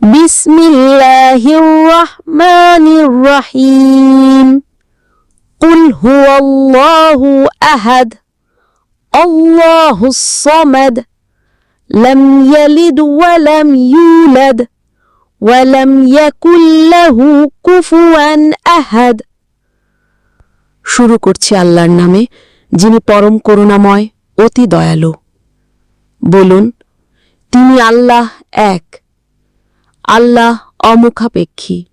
বিসমিল্লাহির রহমানির রহিম কুল হুয়াল্লাহু আহাদ। আল্লাহুস সামাদ। লাম ইয়ালিদ ওয়া লাম ইউলাদ। ওয়া লাম ইয়াকুল লাহু কুফুয়ান আহাদ। শুরু করছি আল্লাহর নামে, যিনি পরম করুণাময়, অতি দয়ালু। বলুন, তিনি আল্লাহ এক। আল্লাহ অমুখাপেক্ষী।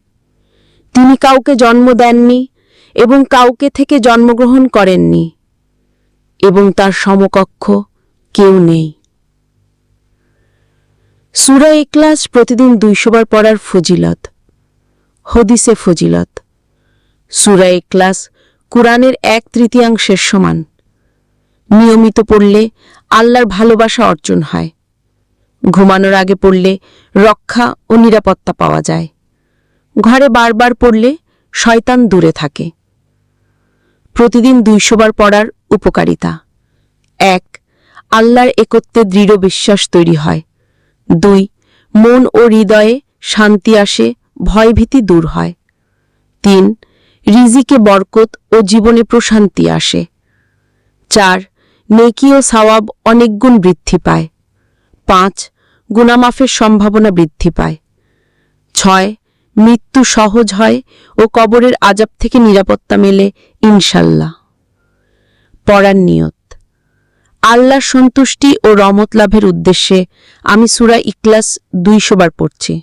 তিনি কাউকে জন্ম দেননি এবং কাউকে থেকে জন্মগ্রহণ করেননি এবং তার সমকক্ষ কেউ নেই। সুরা ইকলাস প্রতিদিন দুইশোবার পড়ার ফজিলত, হদিসে ফজিলত। সুরা ইকলাস কুরআনের এক তৃতীয়াংশের সমান। নিয়মিত পড়লে আল্লাহর ভালোবাসা অর্জন হয়। ঘুমানোর আগে পড়লে রক্ষা ও নিরাপত্তা পাওয়া যায়। ঘরে বারবার পড়লে শয়তান দূরে থাকে। প্রতিদিন দুইশোবার পড়ার উপকারিতা। এক, আল্লাহর একত্রে দৃঢ় বিশ্বাস তৈরি হয়। দুই, মন ও হৃদয়ে শান্তি আসে, ভয়ভীতি দূর হয়। তিন, রিজিকে বরকত ও জীবনে প্রশান্তি আসে। চার, নেকি ও সাওয়াব অনেক গুণ বৃদ্ধি পায়। পাঁচ গুনামাফের সম্ভাবনা বৃদ্ধি পায়। ছয়, মৃত্যু সহজ হয় ও কবরের আজাব থেকে নিরাপত্তা মেলে, ইনশাল্লাহ। পড়ার নিয়ত। আল্লাহর সন্তুষ্টি ও রমত লাভের উদ্দেশ্যে আমি সুরা ইকলাস দুইশো বার পড়ছি।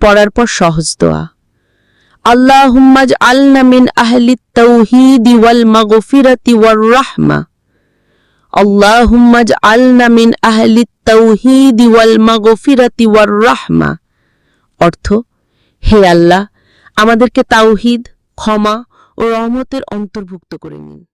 পড়ার পর সহজ দোয়া। আল্লাহুম্মাজ আলনা মিন আহলি তৌহিদি ওয়াল মাগফিরাতি ওয়ার রাহমা। আল্লাহুম্মাজ اجعلنا من আহলি التوحيد ওয়ার রাহমা। অর্থ, হে আল্লাহ, আমাদেরকে তাওহিদ, ক্ষমা ও রহমতের অন্তর্ভুক্ত করে নিন।